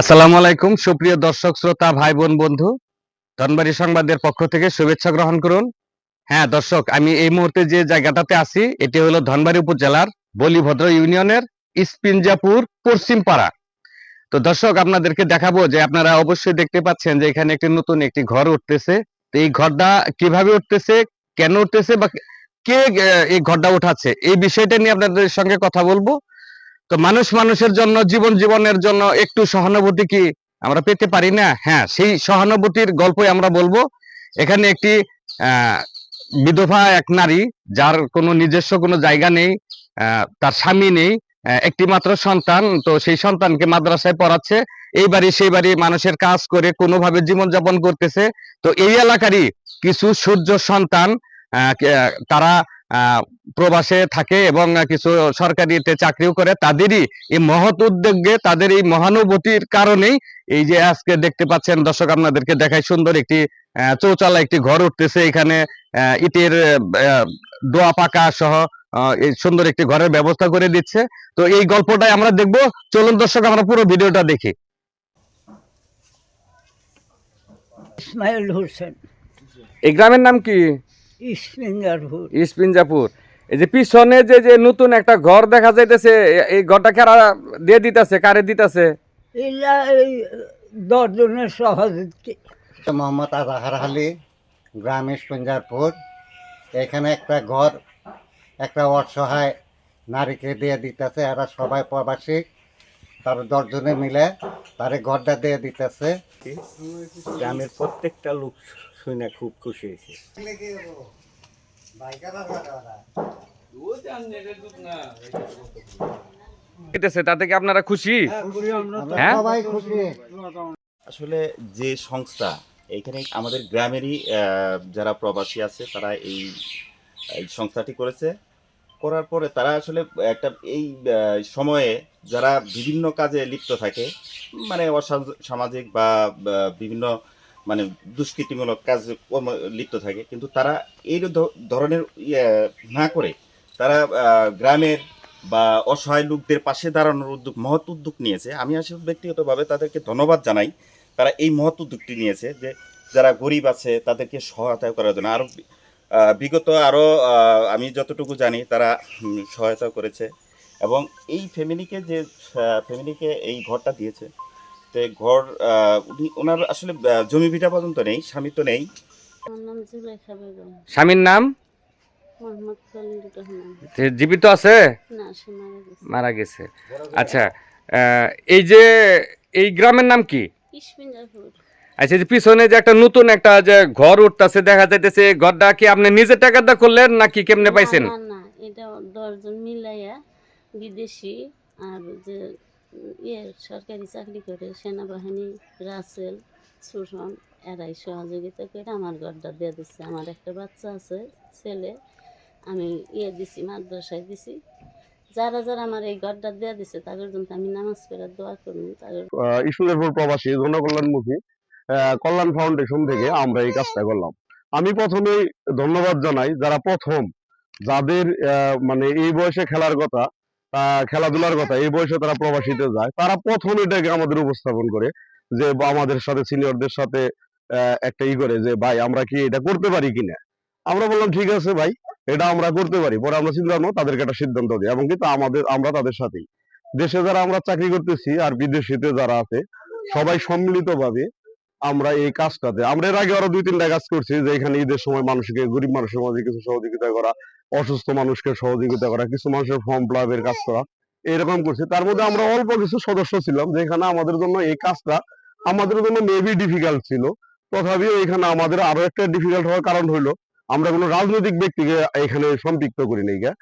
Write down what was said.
আসসালামু আলাইকুম, সুপ্রিয় দর্শক, শ্রোতা ভাই বোন বন্ধু। ধনবাড়ি সংবাদের পক্ষ থেকে শুভেচ্ছা গ্রহণ করুন। হ্যাঁ দর্শক, আমি এই মুহূর্তে যে জায়গাটাতে আছি, এটি হলো ধনবাড়ি উপজেলার বলিভদ্র ইউনিয়নের ইস্পিনজাপুর পশ্চিম পাড়া তো দর্শক, আপনাদেরকে দেখাবো যে আপনারা অবশ্যই দেখতে পাচ্ছেন যে এখানে একটি নতুন একটি ঘর উঠতেছে। তো এই ঘরটা কীভাবে উঠতেছে, কেন উঠতেছে বা কে এই ঘরটা উঠাচ্ছে, এই বিষয়টা নিয়ে আপনাদের সঙ্গে কথা বলব। তো মানুষ মানুষের জন্য, জীবন জীবনের জন্য একটু সহানুভূতি কি আমরা পেতে পারি না? হ্যাঁ সেই সহানুভূতির গল্পই আমরা বলব। এখানে একটি বিধবা এক নারী, যার কোনো নিজস্ব কোনো জায়গা নেই তার স্বামী নেই একটি মাত্র সন্তান, তো সেই সন্তানকে মাদ্রাসায় পড়াচ্ছে। এই বাড়ি সেই বাড়ি মানুষের কাজ করে, কোনোভাবে জীবনযাপন করতেছে। তো এই এলাকারই কিছু সূর্য সন্তান তারা প্রবাসে থাকে এবং কিছু সরকারিতে চাকরিও করে তাদেরই এই মহৎ উদ্যোগে তাদের এই মহানুভূতির কারণেই এই যে আজকে দেখতে পাচ্ছেন দর্শক আপনাদেরকে দেখায় সুন্দর একটি আহ, চৌচালা একটি ঘর উঠতেছে এখানে আহ, ইটের আহ, দোয়া পাকা সহ আহ, এই সুন্দর একটি ঘরের ব্যবস্থা করে দিচ্ছে। তো এই গল্পটাই আমরা দেখব। চলুন দর্শক আমরা পুরো ভিডিওটা দেখি। ইসমাইল হোসেন। এই গ্রামের নাম কি? ইসপিনজাপুর এই যে পিছনে যে যে নতুন একটা ঘর দেখা যাইতেছে এই ঘরটা কারা দিয়ে দিতেছে কারে দিতেছে? এই দশজনের সহযোগী। মোহাম্মদ আজাহার আলী গ্রাম সঞ্জারপুর এখানে একটা ঘর একটা অসহায় নারীকে দিয়ে দিতেছে এরা সবাই প্রবাসী। তার দশজনে মিলে তারে ঘরটা দিয়ে দিতেছে। গ্রামের প্রত্যেকটা লোক শুনে খুব খুশি হয়েছে। তাতে কি আপনারা খুশি? হ্যাঁ? সবাই খুশি। আসলে যে সংস্থা এখানে আমাদের গ্রামেরই যারা প্রবাসী আছে তারা এই এই সংস্থাটি করেছে। করার পরে তারা আসলে একটা এই সময়ে যারা বিভিন্ন কাজে লিপ্ত থাকে মানে অসামাজিক বা বিভিন্ন মানে দুষ্কৃতিমূলক কাজ লিপ্ত থাকে, কিন্তু তারা এই ধরনের ইয়ে না করে তারা গ্রামের বা অসহায় লোকদের পাশে দাঁড়ানোর উদ্যোগ, মহৎ উদ্যোগ নিয়েছে। আমি আসলে ব্যক্তিগতভাবে তাদেরকে ধন্যবাদ জানাই, তারা এই মহৎ উদ্যোগটি নিয়েছে যে, যারা গরিব আছে তাদেরকে সহায়তা করার জন্য। আরও বিগত আরও আমি যতটুকু জানি তারা সহায়তা করেছে। এবং এই ফ্যামিলিকে যে ফ্যামিলিকে এই ঘরটা দিয়েছে তো এই ঘর উনি ওনার আসলে জমি ভিটা পর্যন্ত নেই স্বামী তো নেই। স্বামীর নাম? জীবিত আছে? মারা গেছে। আচ্ছা এই যে এই গ্রামের নাম কি? আচ্ছা যে পিছনে যে একটা নতুন একটা যে ঘর উঠতেছে দেখা যাইতেছে ঘরটা কি আপনি নিজের টাকাটা করলেন নাকি কেমনে পাইছেন? না না এটা দশজন মিলাইয়া বিদেশি আর যে ইয়ে সরকারি চাকরি করে সেনাবাহিনী রাসেল সুশন এরাই সহযোগিতা করে আমার ঘরটা দিয়ে দিচ্ছে আমার একটা বাচ্চা আছে ছেলে আমি ইয়ে দিছি মাদ্রাসায় দিছি। যারা যারা আমার এই ঘরটা দিয়ে দিছে তাদের জন্য আমি নামাজ পড়ে দোয়া করব তাদের ইসুদেরপুর প্রবাসী জনকল্যাণমুখী কল্যাণ ফাউন্ডেশন থেকে আমরা এই কাজটা করলাম। আমি প্রথমেই ধন্যবাদ জানাই যারা প্রথম, যাদের মানে এই বয়সে খেলার কথা খেলাধুলার কথা, এই বয়সে তারা প্রবাসীতে যায়, তারা প্রথম এটাকে আমাদের উপস্থাপন করে যে আমাদের সাথে সিনিয়রদের সাথে একটা ই করে যে, ভাই, আমরা কি এটা করতে পারি কিনা? আমরা বললাম, ঠিক আছে ভাই, এটা আমরা করতে পারি। পরে আমরা চিন্তা করব তাদেরকে একটা সিদ্ধান্ত দিই এবং কিন্তু আমাদের, আমরা তাদের সাথেই। দেশে যারা আমরা চাকরি করতেছি আর বিদেশিতে যারা আছে, সবাই সম্মিলিতভাবে আমরা এই কাজটাতে, আমরা এর আগে আরও দুই, তিনটা কাজ করছি যে এখানে ঈদের সময় মানুষকে, গরিব মানুষের মাঝে কিছু সহযোগিতা করা, অসুস্থ মানুষকে সহযোগিতা করা, কিছু মানুষের ফর্ম প্লাবের কাজ করা, এরকম করছি তার মধ্যে আমরা অল্প কিছু সদস্য ছিলাম যেখানে আমাদের জন্য এই কাজটা আমাদের জন্য মেবি ডিফিকাল্ট ছিল তথাপিও এখানে আমাদের আরও একটা ডিফিকাল্ট হওয়ার কারণ হইল, আমরা কোনো রাজনৈতিক ব্যক্তিকে এখানে সম্পৃক্ত করি নাই গা।